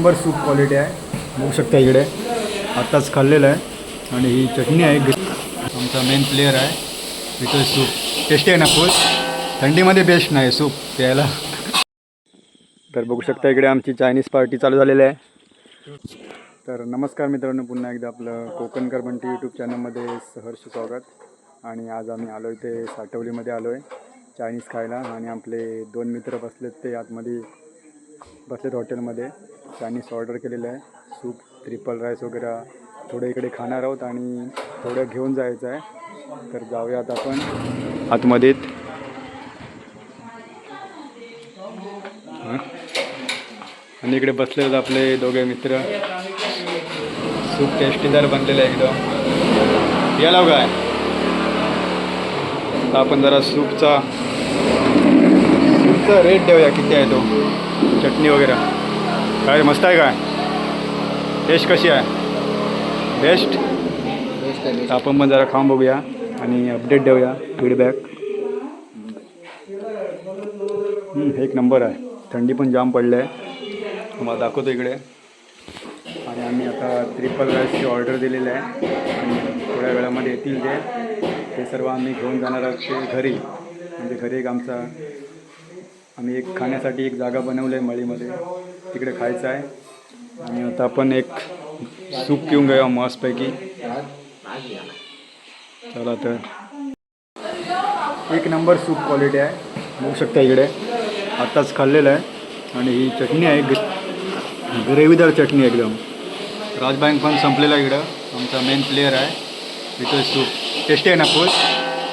Number soup quality आहे. बघू शकता इकडे. आत्ताच खाल्लेलं आहे. आणि ही चटणी आहे. आमचा मेन प्लेअर आहे. विटल सूप टेस्टी आहे ना फुल थंडीमध्ये बेस्ट नाही सूप प्यायला. तर बघू शकता इकडे आमची चायनीज पार्टी चालू झालेली आहे. तर नमस्कार मित्रांनो पुन्हा एकदा आपलं कोकणकर बंटी यूट्यूब चॅनलमध्ये सहर्ष स्वागत. आणि आज आम्ही आलो इथे साठवलीमध्ये आलो आहे चायनीज खायला. आणि आपले दोन मित्र बसलेत ते आतमध्ये बसलेत हॉटेलमध्ये चायनीज ऑर्डर केलेलं आहे. सूप ट्रिपल राईस वगैरे. थोडं इकडे खाणार आहोत आणि थोडं घेऊन जायचं आहे. तर जाऊयात आपण. आतमध्ये. आणि इकडे बसलेत आपले दोघे मित्र. सूप टेस्टीदार बनलेलं आहे एकदम. याला काय? आता आपण जरा सूपचा सूपचा रेट देऊया. किती आहे तो? चटणी वगैरे. काय मस्त आहे काय? टेस्ट कशी आहे? बेस्ट आपण पण जरा खाऊन बघूया आणि अपडेट देऊया. फीडबॅक एक नंबर आहे. थंडी पण जाम पडली आहे तुम्हाला दाखवतो इकडे. आणि आम्ही आता ट्रिपल राईसची ऑर्डर दिलेली आहे. आणि थोड्या वेळामध्ये येतील ते. ते सर्व आम्ही घेऊन जाणार आहोत ते घरी. म्हणजे घरी एक आमचा आम्ही एक खाण्यासाठी एक जागा बनवली आहे मळीमध्ये. तिकडे खायचं आहे. आणि आता आपण एक सूप पिऊन घेऊया मस्तपैकी. चला तर. एक नंबर सूप क्वालिटी आहे. बघू शकता इकडे. आत्ताच खाल्लेलं आहे. आणि ही चटणी आहे. ग- ग्रेव्हीदार चटणी एकदम. राजबँक पण संपलेला आहे इकडं. आमचा मेन प्लेअर आहे. इथे सूप टेस्टी आहे ना फुल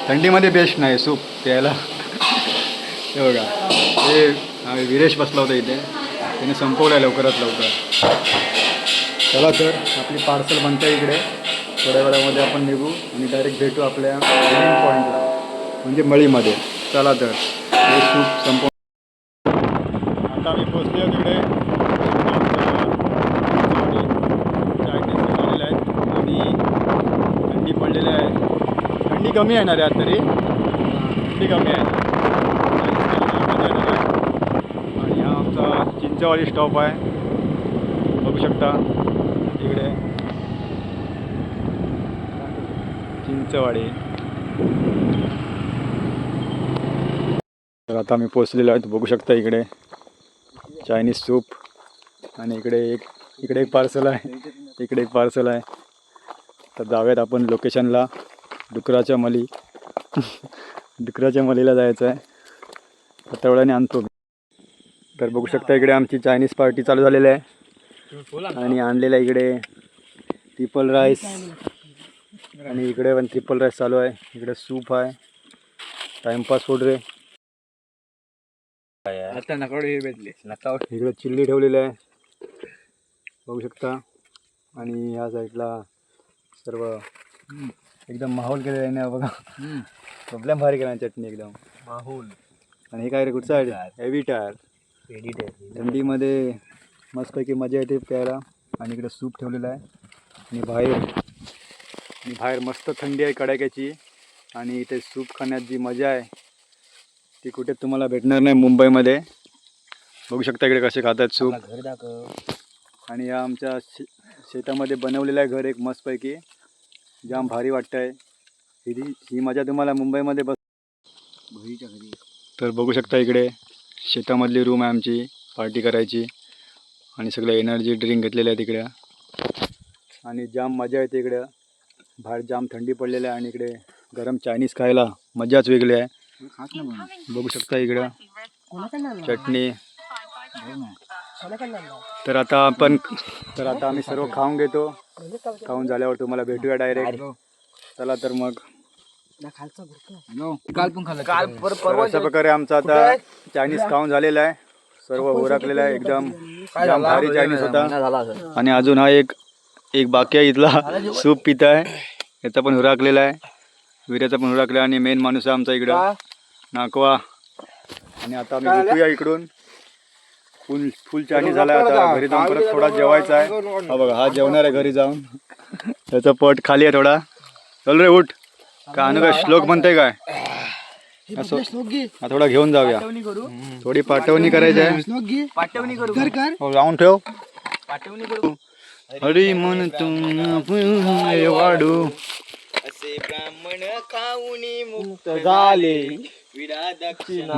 थंडीमध्ये बेस्ट नाही सूप प्यायला. हे बघा. हे विरेश बसला होता इथे. त्याने संपवलं आहे लवकरात लवकर. चला तर आपली पार्सल बनते इकडे. थोड्या वेळामध्ये आपण निघू आणि डायरेक्ट भेटू आपल्या मेन पॉईंटला म्हणजे मळीमध्ये. चला तर. हे सूप संपव आता आम्ही पोचलो तिकडे. झालेले आहेत आणि थंडी पडलेली आहे. थंडी कमी आहे ना रे आज तरी थंडी कमी आहे Chinese खायला मजा येणार आहे. आणि हा आमचा चिंचवाडी स्टॉप आहे. बघू शकता इकडे. चिंचवाडी. तर आता मी पोचलेलो आहे बघू शकता इकडे. चायनीज सूप आणि इकडे एक इकडे एक पार्सल आहे. इकडे एक पार्सल आहे. तर जाऊयात आपण लोकेशनला डुकराच्या मली. डुकराच्या मलीला जायचं आहे आता आणतो तर बघू शकता इकडे आमची चायनीज पार्टी चालू झालेली आहे. आणि आणलेलं आहे इकडे ट्रिपल राईस आणि इकडे पण ट्रिपल राईस चालू आहे. इकडे सूप आहे. टाइमपास फूड रे. आता नकावडे हे भेटले. नकावड. इकडे चिल्ली ठेवलेली आहे. बघू शकता. आणि ह्या साईडला सर्व एकदम माहोल केलेला आहे ना बघा. प्रॉब्लेम भारी केला चटणी एकदम. माहोल. आणि हे काय रे कुठचं आहे? हेवी टायर एडिट थंडीमध्ये मस्तपैकी मजा येते प्यायला. आणि इकडे सूप ठेवलेलं आहे. आणि बाहेर आणि बाहेर मस्त थंडी आहे कडाक्याची. आणि इथे सूप खाण्यात जी मजा आहे ती कुठे तुम्हाला भेटणार नाही मुंबईमध्ये. बघू शकता इकडे कसे खातात सूप. घर दाखव. आणि या आमच्या शे शेतामध्ये बनवलेलं आहे घर एक मस्तपैकी. जाम भारी वाटतं आहे ही ही मजा तुम्हाला मुंबईमध्ये बस बहिणीच्या घरी. तर बघू शकता इकडे. शेतामधली रूम आहे आमची पार्टी करायची आणि सगळं एनर्जी ड्रिंक घेतलेलं आहे तिकडं. आणि जाम मजा येते इकडं. बाहेर जाम थंडी पडलेली आहे आणि इकडे गरम चायनीज खायला मजाच वेगळी आहे. बघू शकता इकडं. चटणी. तर आता आपण तर आता आम्ही सर्व खाऊन घेतो. खाऊन झाल्यावर तुम्हाला भेटूया डायरेक्ट चला तर मग. काल पण खाल्लं काल तर अशा प्रकारे आमचा आता चायनीज खाऊन झालेला आहे. सर्व ओरखलेला आहे एकदम. जाम भारी चायनीज होता. आणि अजून हा एक एक बाकी आहे इथला. सूप पित आहे. याचा पण हुराकलेला आहे. विऱ्याचा पण हुराकलेला आणि मेन माणूस आहे आमचा इकडं. नाकवा. आणि आता आम्ही इकडून. फुल फुल चायनीज झाला आता. घरी जाऊन परत थोडा जेवायचा आहे. हा बघा हा जेवणार आहे घरी जाऊन. त्याचा पट खाली आहे थोडा. चल रे उठ. का अनु काय श्लोक म्हणते काय? असं. हा थोडा घेऊन जाऊया. थोडी पाठवणी करायची आहे. पाठवणी करू. हो, लावून ठेव. पाठवणी करू. हरी मन तू वाडू असे ब्राह्मण खाऊनी मुक्त झाले. दक्षिणा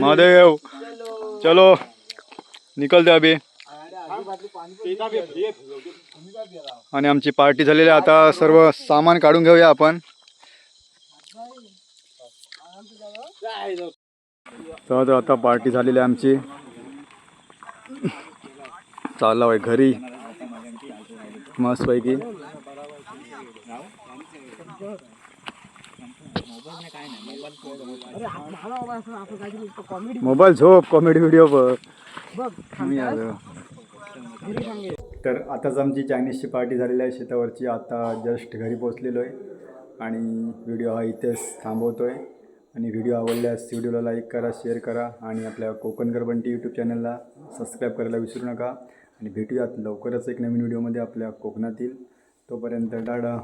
महादेव. चलो. निकलते अभि आणि आमची पार्टी झालेली आहे. आता सर्व सामान काढून घेऊया आपण. तर आता पार्टी झालेली आहे आमची. चालला आहे घरी. मस्तपैकी. मोबाईल झोप कॉमेडी व्हिडिओ बघ. मी आलो. तर आताच आमची चायनीजची पार्टी झालेली आहे शेतावरची आता जस्ट घरी पोचलेलो आहे. आणि व्हिडिओ हा इथेच थांबवतो आहे आणि व्हिडिओ आवडल्यास व्हिडिओला लाईक करा शेअर करा. आणि आपल्या कोकणकर बंटी यूट्यूब चॅनलला सबस्क्राईब करायला विसरू नका. आणि भेटूयात लवकरच एक नवीन व्हिडिओमध्ये आपल्या कोकणातील. तोपर्यंत डाडा